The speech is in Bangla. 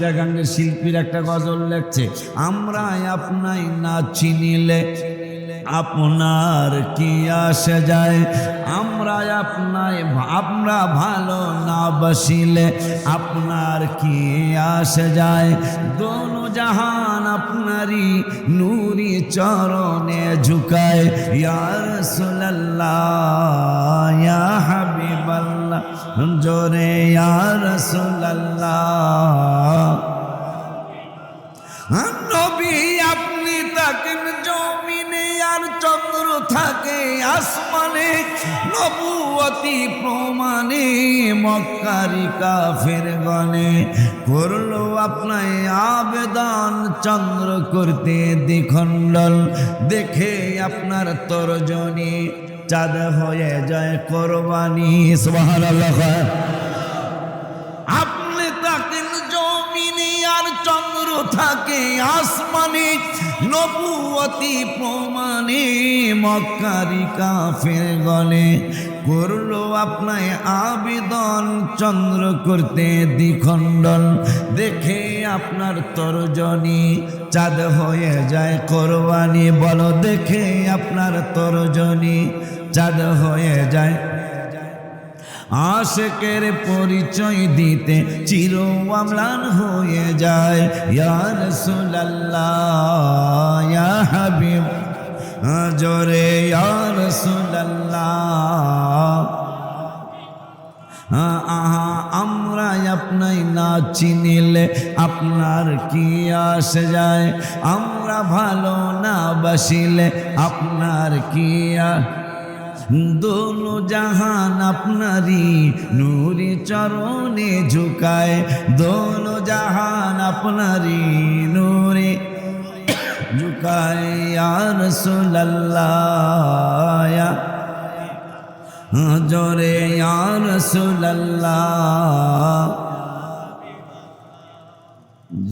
গাঙ্গের শিল্পীর একটা গজল লেখছে আমরা আপনাই না চিনিলে আপনার কি আসে যায়? আমরা আপনাই আমরা ভালো না বসিলে আপনার কি আসে যায়? দোনো জাহান আপনারই নূরি চরণে ঝুকায় ইয়ার ইয়া হাবিবাল্লাহ, জোরে ইয়ার সুল্লাহ থাকেন জমিনে আর চন্দ্র থাকে আসমানে নবুয়তি প্রমাণে মক্কারি কাফের গনে করল আপনায় আবেদন, চন্দ্র করতে দ্বিখণ্ডল, দেখে আপনার তরজনী, চাঁদ হয়ে যায় কোরবানি, সুবহানাল্লাহ থাকে আসমানে নবুয়তি প্রমাণে মক্কারি কাফের গলে। করল আপনায় আবেদন, চন্দ্র করতে দ্বিখণ্ডন দেখে আপনার তরজনী চাঁদ হয়ে যায় কোরবানি। বলো, দেখে আপনার তরজনী চাঁদ হয়ে যায় আশেকের পরিচয় দিতে চির আমলান হয়ে যায়। ইয়ার সুলাল্লাহ জোরে ইয়ার সুলাল্লাহ আমরা আপনাই না চিনিলে আপনার কি আসে যায়? আমরা ভালো না বাসিলে আপনার কি আ- দোনো জাহান আপনারই নূরি চরণে ঝুকায়। দোনো জাহান আপনারই নূরে ঝুকায় আর সুল্লাহ জোরে আর সুল্লাহ